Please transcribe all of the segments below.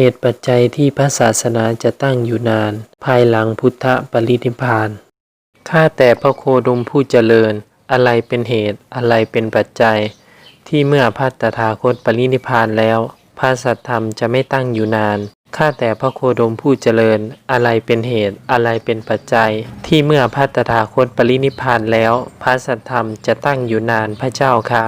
เหตุปัจจัยที่พระศาสนาจะตั้งอยู่นาน ภายหลังพุทธปรินิพาน ข้าแต่พระโคดมผู้เจริญ อะไรเป็นเหตุ อะไรเป็นปัจจัย ที่เมื่อพระตถาคตปรินิพานแล้ว พระสัทธรรมจะไม่ตั้งอยู่นาน ข้าแต่พระโคดมผู้เจริญ อะไรเป็นเหตุ อะไรเป็นปัจจัย ที่เมื่อพระตถาคตปรินิพพานแล้ว พระสัทธรรมจะตั้งอยู่นานพระเจ้าค่ะ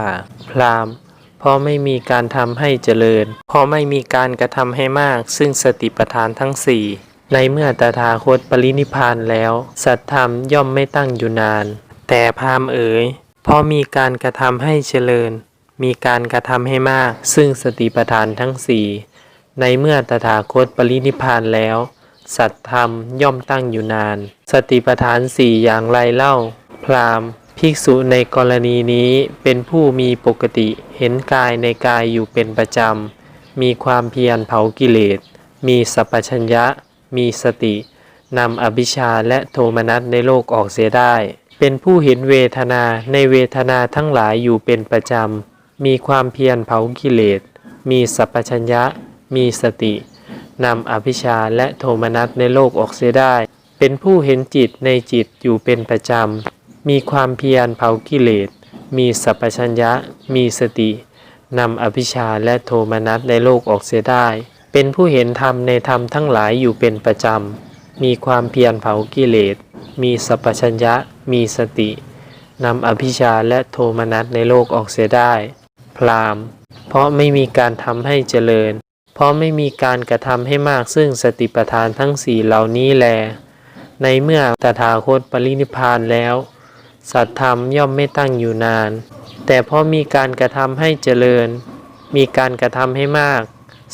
พราหมณ์ เพราะไม่มีการทำให้เจริญ เพราะไม่มีการกระทำให้มาก ซึ่งสติปัฏฐานทั้งสี่ในเมื่อตถาคตปรินิพานแล้ว สัตธรรมย่อมไม่ตั้งอยู่นาน แต่พราหมณ์เอ๋ยเพราะมีการกระทำให้เจริญ มีการกระทำให้มาก ซึ่งสติปัฏฐานทั้งสี่ในเมื่อตถาคตปรินิพพานแล้ว สัตธรรมย่อมตั้งอยู่นาน สติปัฏฐานสี่อย่างไรเล่า พราหมณ์ ภิกษุในกรณีนี้เป็นผู้มีปกติเห็นกายในกายอยู่เป็นประจำ มีความเพียรเผากิเลส มีสัพพัญญะ มีสติ นำอภิชาและโทมนัสในโลกออกเสียได้ เป็นผู้เห็นเวทนาในเวทนาทั้งหลายอยู่เป็นประจำ มีความเพียรเผากิเลส มีสัพพัญญะ มีสติ นำอภิชาและโทมนัสในโลกออกเสียได้ เป็นผู้เห็นจิตในจิตอยู่เป็นประจำ มีความเพียรเผากิเลส มีสัพพัญญะ มีสติ นำอภิชาและโทมนัสในโลกออกเสียได้ เป็นผู้เห็นธรรมในธรรมทั้งหลายอยู่เป็นประจำ มีความเพียรเผากิเลส มีสัพพัญญะ มีสติ นำอภิชาและโทมนัสในโลกออกเสียได้ พรามเพราะไม่มีการทำให้เจริญ เพราะไม่มีการกระทำให้มากซึ่งสติปัฏฐานทั้งสี่เหล่านี้แล ในเมื่อตถาคตปรินิพานแล้ว สัตธรรมย่อมไม่ตั้งอยู่นาน แต่เพราะมีการกระทำให้เจริญ มีการกระทำให้มาก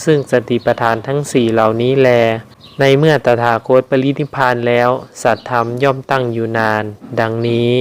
ซึ่งสติปัฏฐานทั้งสี่เหล่านี้แล ในเมื่อตถาคตปรินิพพานแล้ว สัตธรรมย่อมตั้งอยู่นาน ดังนี้